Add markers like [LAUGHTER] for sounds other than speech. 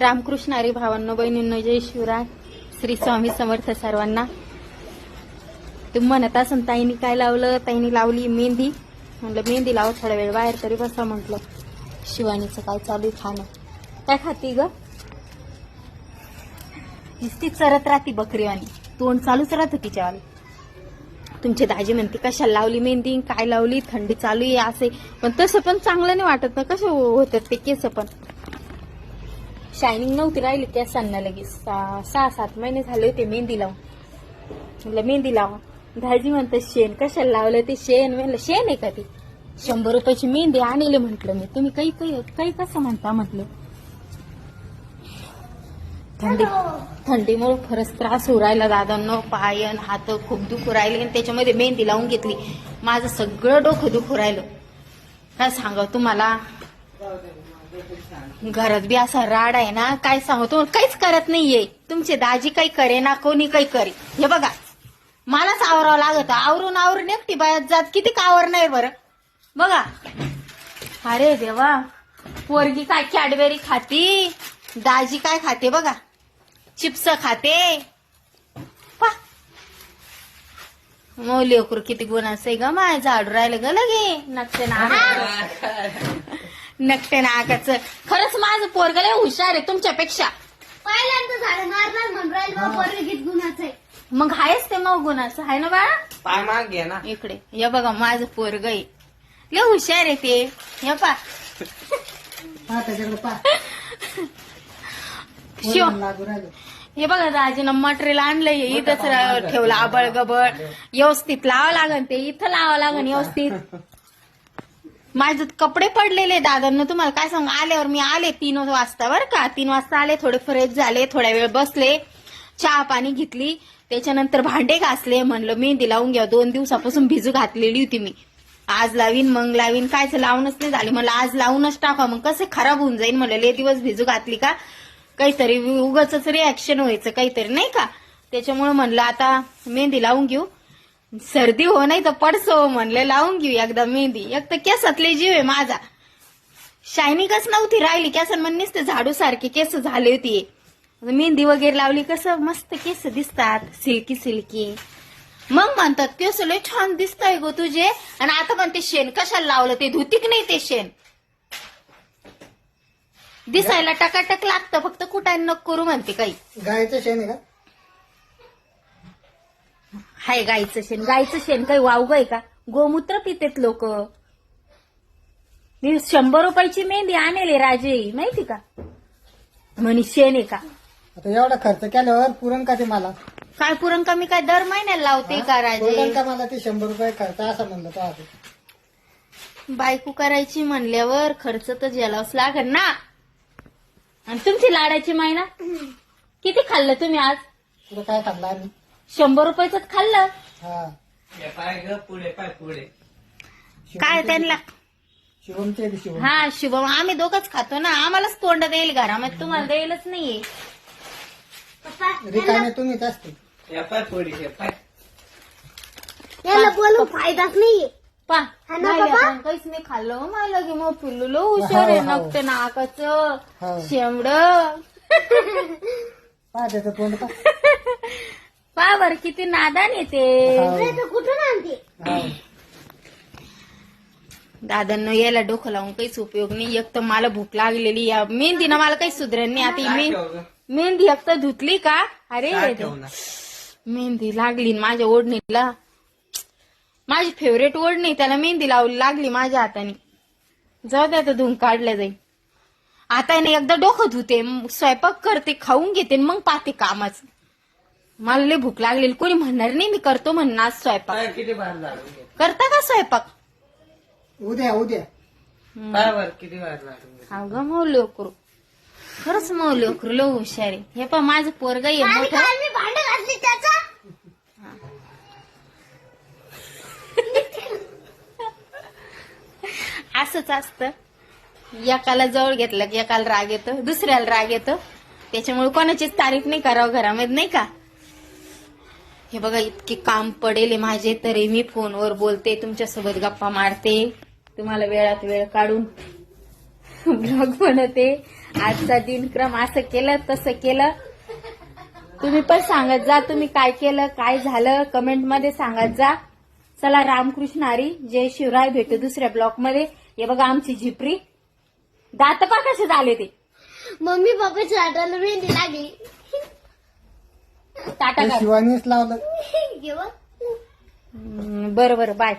रामकृष्ण अरे भावांनो बहिणींनो जय शिवराय. श्री स्वामी समर्थ सर्वांना. तुम्ही म्हणत असून ताईनी काय लावलं? ताईनी लावली मेहंदी. म्हणलं मेहंदी लाव थोडा वेळ बाहेर तरी बसा म्हटलं. शिवानीचं काय चालू आहे खाणं? काय खाती ग? नुसती चरत राहती बकरीवानी तोंड चालूच राहतं तिच्यावाली. तुमची दाजी म्हणते कशाला लावली मेहंदी? काय लावली? थंडी चालू आहे असे पण तसं पण चांगलं नाही वाटत ना कसं होतात ते केस पण? शायनिंग नव्हती राहिली केसांना लगेच. सहा सहा सात महिने झाले होते मेहंदी लावून. म्हटलं मेहंदी लावा. दाजी म्हणतात शेण कशाला लावलं ते शेण? म्हणलं शेण आहे का ती? शंभर रुपयाची मेहंदी आणले म्हटलं मी. तुम्ही काही काही काही कसं म्हणता? म्हटलं. थंडी थंडीमुळे खरंच त्रास होऊ राहिला दादांनो. पायन हात खूप दुखू राहिले आणि त्याच्यामध्ये मेहंदी लावून घेतली. माझं सगळं डोकं दुखू राहिलं. काय सांगा तुम्हाला? घरात बी असा राड आहे ना काय सांगू तुम्हाला काहीच करत नाहीये. तुमचे दाजी काही करे ना कोणी काही करे. हे बघा मलाच आवरावं लागत. आवरून आवरून एकटी बायात जात किती कावर नाही बरं? बघा. अरे देवा पोरगी काय कॅडबेरी खाती? दाजी काय खाते बघा? चिप्स खाते. मौली ओकरू किती गुणाचं आहे ग माय झाडू राहिलं ग लगे. नक्षे ना नकटे नाकाचं. खरंच माझं पोरग लय हुशार आहे तुमच्यापेक्षा. पहिल्यांदा झालं. मारणार म्हणून राहील. बा पोरग गीत गुणाचं आहे. मग आहेच ते मग गुणाचं. आहे ना बाळा? पाय माग घे ना. इकडे. हे बघा माझं पोरग आहे. लय हुशार आहे ते. हे पा. शिव. हे बघा दाजीनं मटेरियल आणलंय. इथंच ठेवलं आबळ गबळ व्यवस्थित लावावं लागन ते. इथं लावावं लागन व्यवस्थित. माझे कपडे पडलेले दादांना. तुम्हाला काय सांगू? आल्यावर मी आले तीन वाजता बरं का. तीन वाजता आले थोडे फ्रेश झाले थोड्या वेळ बसले चहा पाणी घेतली. त्याच्यानंतर भांडे घासले. म्हणलं मेहंदी लावून घ्या. दोन दिवसापासून भिजू घातलेली होती मी. आज लावीन मग लावीन. कायच लावूनच नाही झाले. म्हणलं आज लावूनच टाका. मग कसे खराब होऊन जाईल म्हणलं लय दिवस भिजू घातली का? काहीतरी उगच रिॲक्शन व्हायचं काहीतरी नाही का? त्याच्यामुळे म्हणलं आता मेहंदी लावून घेऊ. सर्दी हो नाही तर पडसो हो म्हणलं लावून घेऊ एकदा मेहंदी. एक तर केसातले जीव आहे माझा. शायनिंगच नव्हती राहिली. केस नुसते झाडू सारखे केस झाले होती. मेहंदी वगैरे लावली कसं मस्त केस दिसतात सिल्की सिल्की. मग म्हणतात केस लय छान दिसतंय गो तुझे. आणि आता म्हणते शेण कशाला लावलं? ते धुतीक नाही ते शेण. दिसायला टकाटक लागतं. फक्त कुठं नको करू म्हणते काही. गायचं शेण आहे का? हाय गाईचं शेण. गाईचं शेण काही वावग आहे का? गोमूत्र पितेत लोक. मी शंभर रुपयाची मेहंदी आणले राजे. माहिती का? म्हणे शेण आहे का? आता एवढा खर्च केल्यावर पुरण का ते मला? काय पुरण कमी काय दर महिन्याला लावते का राजे? पुरण का मला ते शंभर रुपये खर्च? असं म्हणलं तो बायको करायची म्हणल्यावर खर्च तर ज्यालाच लागेल ना. आणि तुमची लाडाची मायना किती खाल्लं तुम्ही आज? तुला काय खाल्लं आम्ही? शंभर रुपयाच खाल्लं. हा. हे पाय ग पुढे पाय पुढे. काय त्यांना? शिवमचे शिवम. हा शुभम आम्ही दोघच खातो ना. आम्हालाच तोंड देईल घरामध्ये. तुम्हाला द्यायलाच नाहीये. पप्पा रिकामे तुम्हीच असते? हे पाय पुढे हे पाय याला बोलून फायदाच नाहीये. पा हा ना, नाही बाबा? आपण काहीच नाही खाल्लं हो मला. की मग पिल्लू हुशार आहे. हो, हो. नकते नाकाचं. हो. शेमड. [LAUGHS] पहा त्याचं तोंड पा पा बर किती नादान येते. कुठून आणते दादांना यायला डोकं लावून काहीच उपयोग नाही. एक तर मला भूक लागलेली या मेहंदीनं मला काही सुधरेल नाही. आता ही काय मेहंदी? मेहंदी एक तर धुतली का? अरे ना मेहंदी लागली न माझ्या ओढणीला. माझी फेवरेट ओढणी त्याला मेहंदी लावली लागली माझ्या हाताने. जाऊ दे आता धुवून काढल्या जाईल आता आहे ना एकदा डोकं धुते म- स्वयंपाक करते खाऊन घेते न मग पाहते कामाच. मला लय भूक लागलेली. कोणी म्हणणार नाही मी करतो म्हणणार आज स्वयंपाक किती घे करता का स्वयंपाक? उद्या उद्या. पाय वर किती हा करू खरंच मौल्य करू लो हुशार हे पण माझं पोरग आहे मोठं. काल मी भांडे घातली त्याचा. असंच असतं. एकाला जवळ घेतलं की एकाला राग येतो दुसऱ्याला राग येतो. त्याच्यामुळे कोणाचीच तारीफ नाही करावं घरामध्ये नाही का? हे बघा इतके काम पडेल माझे तरी मी फोनवर बोलते तुमच्यासोबत गप्पा मारते. तुम्हाला वेळात वेळ काढून ब्लॉग बनवते. आजचा दिनक्रम असं केलं तसं केलं. तुम्ही पण सांगत जा तुम्ही काय केलं काय झालं कमेंटमध्ये सांगत जा. चला रामकृष्ण हरी जय शिवराय भेटू दुसऱ्या ब्लॉकमध्ये हे बघा आमची झिपरी. दात पा कसे झाले ते. मम्मी पप्पाच्या हाताला मेहंदी लागली. टाटा. शिवानीच लावलं. [LAUGHS] बरं बरं बाय.